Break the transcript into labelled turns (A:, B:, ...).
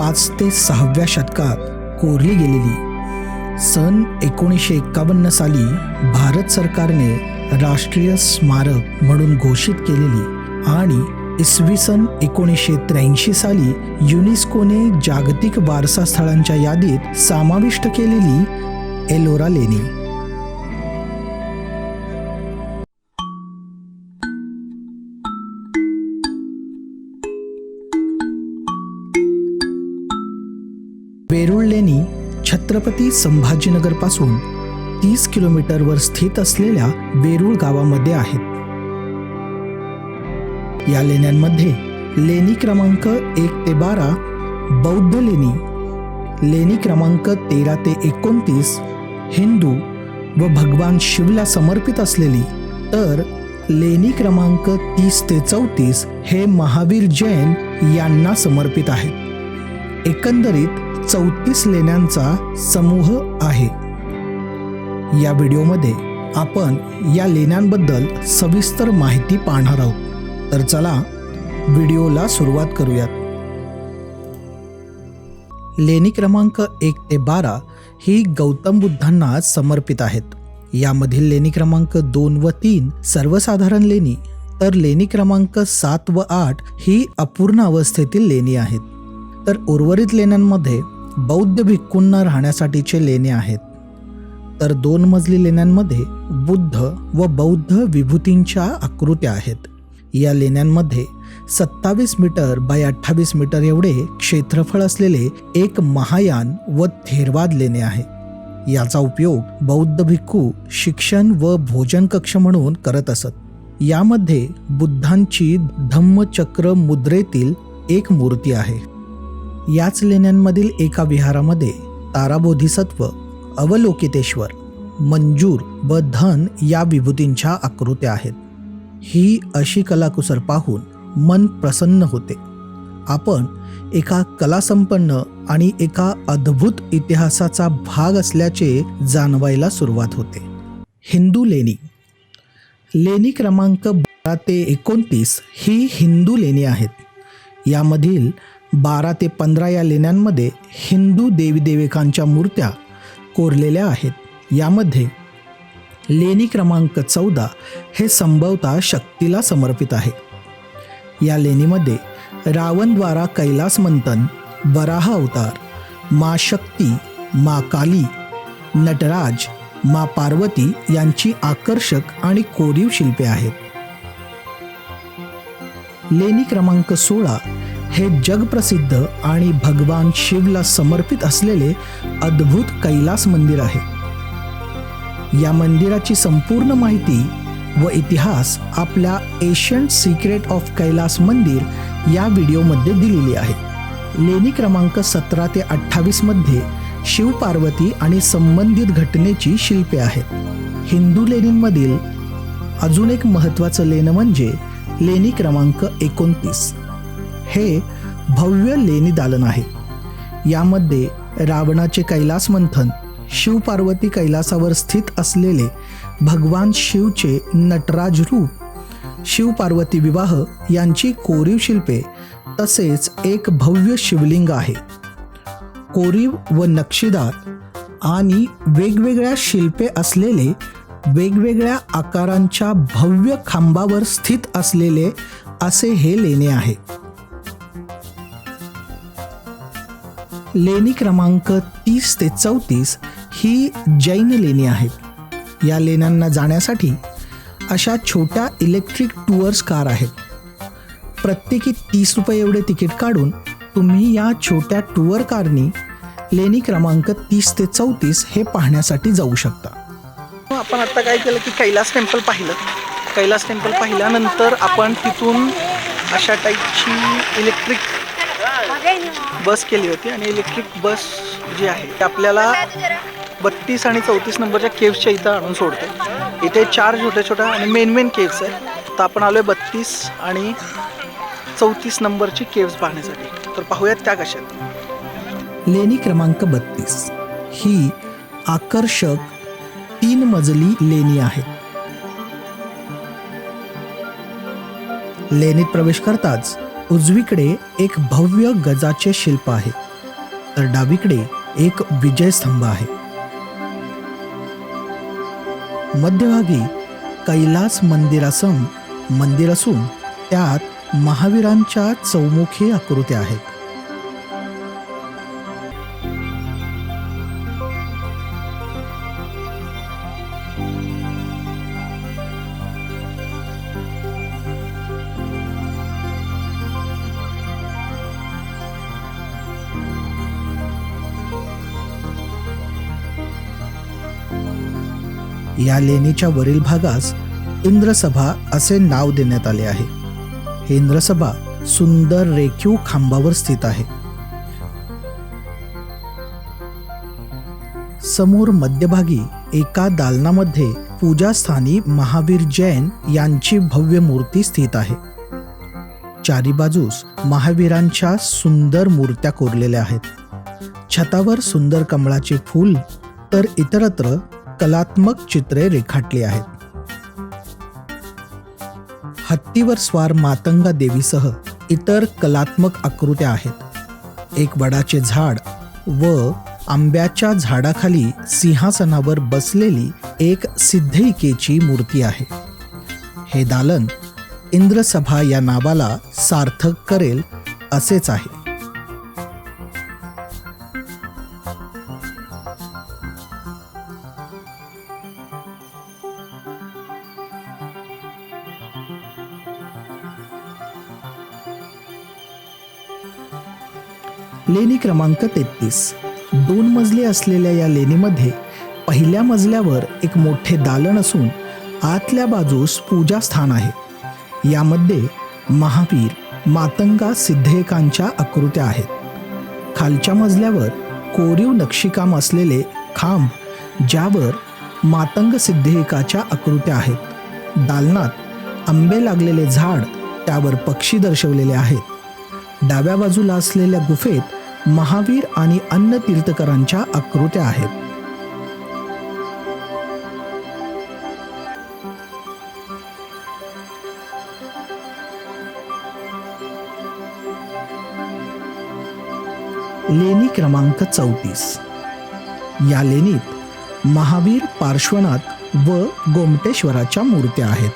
A: पाच ते सहाव्या शतकात कोरली गेलेली. सन एकोणीसशे एक्कावन्न साली भारत सरकारने राष्ट्रीय स्मारक म्हणून घोषित केलेली आणि इसवी सन एकोणीसशे त्र्याऐंशी साली युनेस्कोने जागतिक वारसा स्थळांच्या यादीत समाविष्ट केलेली एलोरा लेणी. छत्रपती संभाजीनगरपासून तीस किलोमीटरवर स्थित असलेल्या वेरूळ गावामध्ये आहेत. या लेण्यांमध्ये लेणी क्रमांक एक ते बारा बौद्ध लेणी लेणी क्रमांक तेरा ते एकोणतीस हिंदू व भगवान शिवला समर्पित असलेली तर लेणी क्रमांक तीस ते चौतीस हे महावीर जैन यांना समर्पित आहेत. एकंदरीत चौतीस लेण्यांचा समूह आहे. या व्हिडिओमध्ये आपण या लेण्यांबद्दल सविस्तर माहिती पाहणार आहोत. तर चला व्हिडिओला सुरुवात करूयात. लेणी क्रमांक एक ते बारा ही गौतम बुद्धांना समर्पित आहेत. यामधील लेणी क्रमांक दोन व तीन सर्वसाधारण लेणी तर लेणी क्रमांक सात व आठ ही अपूर्ण अवस्थेतील लेणी आहेत. तर उर्वरित लेण्यांमध्ये बौद्ध भिक्खूंना राहण्यासाठीचे लेणे आहेत. तर दोन मजली लेण्यांमध्ये बुद्ध व बौद्ध विभूतींच्या आकृत्या आहेत. या लेण्यांमध्ये सत्तावीस मीटर बाय अठ्ठावीस मीटर एवढे क्षेत्रफळ असलेले एक महायान व थेरवाद लेणे आहे. याचा उपयोग बौद्ध भिक्खू शिक्षण व भोजन कक्ष म्हणून करत असत. यामध्ये बुद्धांची धम्मचक्र मुद्रेतील एक मूर्ती आहे. याच लेण्यांमधील एका विहारामध्ये ताराबोधिसत्व अवलोकितेश्वर मंजूर व धन या विभूतींच्या आकृत्या आहेत. ही अशी कलाकुसर पाहून मन प्रसन्न होते. आपण एका कलासंपन्न आणि एका अद्भुत इतिहासाचा भाग असल्याचे जाणवायला सुरुवात होते. हिंदू लेणी. लेणी क्रमांक बारा ते एकोणतीस ही हिंदू लेणी आहेत. यामधील बारा ते पंधरा या लेण्यांमध्ये हिंदू देवीदेवकांच्या मूर्त्या कोरलेल्या आहेत. यामध्ये लेणी क्रमांक चौदा हे संभवता शक्तीला समर्पित आहे. या लेणीमध्ये रावणद्वारा कैलास मंथन वराह अवतार मा शक्ती मा काली नटराज मा पार्वती यांची आकर्षक आणि कोरीव शिल्पे आहेत. लेणी क्रमांक सोळा हे जगप्रसिद्ध आणि भगवान शिवला समर्पित असलेले अद्भुत कैलास मंदिर आहे. या मंदिराची संपूर्ण माहिती व इतिहास आपल्या एशियंट सिक्रेट ऑफ कैलास मंदिर या व्हिडिओमध्ये दिलेली आहे. लेणी क्रमांक सतरा ते अठ्ठावीसमध्ये शिवपार्वती आणि संबंधित घटनेची शिल्पे आहेत. हिंदू लेणींमधील अजून एक महत्त्वाचं लेणं म्हणजे लेणी क्रमांक एकोणतीस. हे भव्य लेणी दालन आहे. यामध्ये रावणाचे कैलास मंथन शिवपार्वती कैलासावर स्थित असलेले भगवान शिवचे नटराज रूप शिवपार्वती विवाह यांची कोरीव शिल्पे तसेच एक भव्य शिवलिंग आहे. कोरीव व नक्षीदार आणि वेगवेगळ्या शिल्पे असलेले वेगवेगळ्या आकारांच्या भव्य खांबावर स्थित असलेले असे हे लेणे आहे. लेणी क्रमांक तीस ते चौतीस ही जैन लेणी आहेत. या लेण्यांना जाण्यासाठी अशा छोट्या इलेक्ट्रिक टूअर्स कार आहेत. प्रत्येकी तीस रुपये एवढे तिकीट काढून तुम्ही या छोट्या टूअर कारनी लेणी क्रमांक तीस ते चौतीस हे पाहण्यासाठी जाऊ शकता.
B: आपण आता काय केलं की कैलास टेम्पल पाहिलं. कैलास टेम्पल पाहिल्यानंतर आपण तिथून अशा टाईपची इलेक्ट्रिक बस केली होती आणि इलेक्ट्रिक बस जी आहे ती आपल्याला बत्तीस आणि चौतीस नंबरच्या केव्सच्या इथं आणून सोडते. इथे चार छोट्या छोट्या आणि मेन मेन केव्स आहेत. तर आपण आलो आहे बत्तीस आणि चौतीस नंबरची केव्स पाहण्यासाठी. तर पाहूयात त्या कशा
A: लेणी क्रमांक बत्तीस. ही आकर्षक तीन मजली लेणी आहे. लेणीत प्रवेश करताच उजवीकडे एक भव्य गजाचे शिल्प आहे तर डावीकडे एक विजयस्तंभ आहे. मध्यभागी कैलास मंदिरासम मंदिर असून त्यात महावीरांच्या चौमुखी आकृत्या आहेत. या लेणीच्या वरील भागास इंद्रसभा असे नाव देण्यात आले आहे. हे इंद्रसभा सुंदर रेखीव खांबावर स्थित आहे. समोर मध्यभागी एका दालनामध्ये पूजास्थानी महावीर जैन यांची भव्य मूर्ती स्थित आहे. चारी बाजूस महावीरांच्या सुंदर मूर्त्या कोरलेल्या आहेत. छतावर सुंदर कमळाचे फूल तर इतरत्र कलात्मक चित्रे रेखाटली आहेत. हत्तीवर स्वार मातंगा देवीसह इतर कलात्मक आकृत्या आहेत. एक वडाचे झाड व आंब्याच्या झाडाखाली सिंहासनावर बसलेली एक सिद्धईकेची मूर्ती आहे. हे दालन इंद्रसभा या नावाला सार्थक करेल असेच आहे. लेणी क्रमांक तेहतीस. दोन मजले असलेल्या या लेणीमध्ये पहिल्या मजल्यावर एक मोठे दालन असून आतल्या बाजूस पूजास्थान आहे. यामध्ये महावीर मातंगा सिद्धेकांच्या आकृत्या आहेत. खालच्या मजल्यावर कोरीव नक्षीकाम असलेले खांब ज्यावर मातंग सिद्धेकाच्या आकृत्या आहेत. दालनात आंबे लागलेले झाड त्यावर पक्षी दर्शवलेले आहेत. डाव्या बाजूला असलेल्या गुफेत महावीर आणि अन्य तीर्थकरांच्या आकृत्या आहेत. लेणी क्रमांक चौतीस. या लेणीत महावीर पार्श्वनाथ व गोमटेश्वराच्या मूर्त्या आहेत.